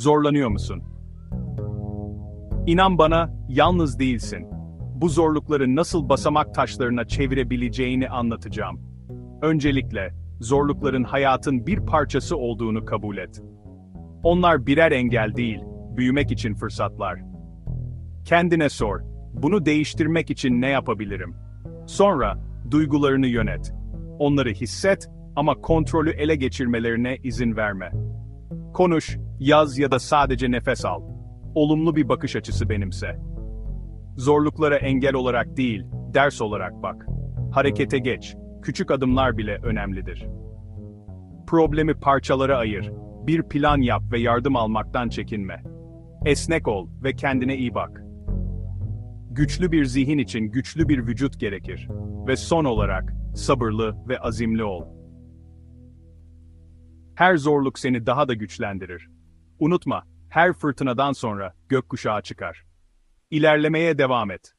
Zorlanıyor musun? İnan bana, yalnız değilsin. Bu zorlukları nasıl basamak taşlarına çevirebileceğini anlatacağım. Öncelikle, zorlukların hayatın bir parçası olduğunu kabul et. Onlar birer engel değil, büyümek için fırsatlar. Kendine sor, bunu değiştirmek için ne yapabilirim? Sonra, duygularını yönet. Onları hisset ama kontrolü ele geçirmelerine izin verme. Konuş, yaz ya da sadece nefes al. Olumlu bir bakış açısı benimse. Zorluklara engel olarak değil, ders olarak bak. Harekete geç. Küçük adımlar bile önemlidir. Problemi parçalara ayır. Bir plan yap ve yardım almaktan çekinme. Esnek ol ve kendine iyi bak. Güçlü bir zihin için güçlü bir vücut gerekir. Ve son olarak, sabırlı ve azimli ol. Her zorluk seni daha da güçlendirir. Unutma, her fırtınadan sonra gökkuşağı çıkar. İlerlemeye devam et.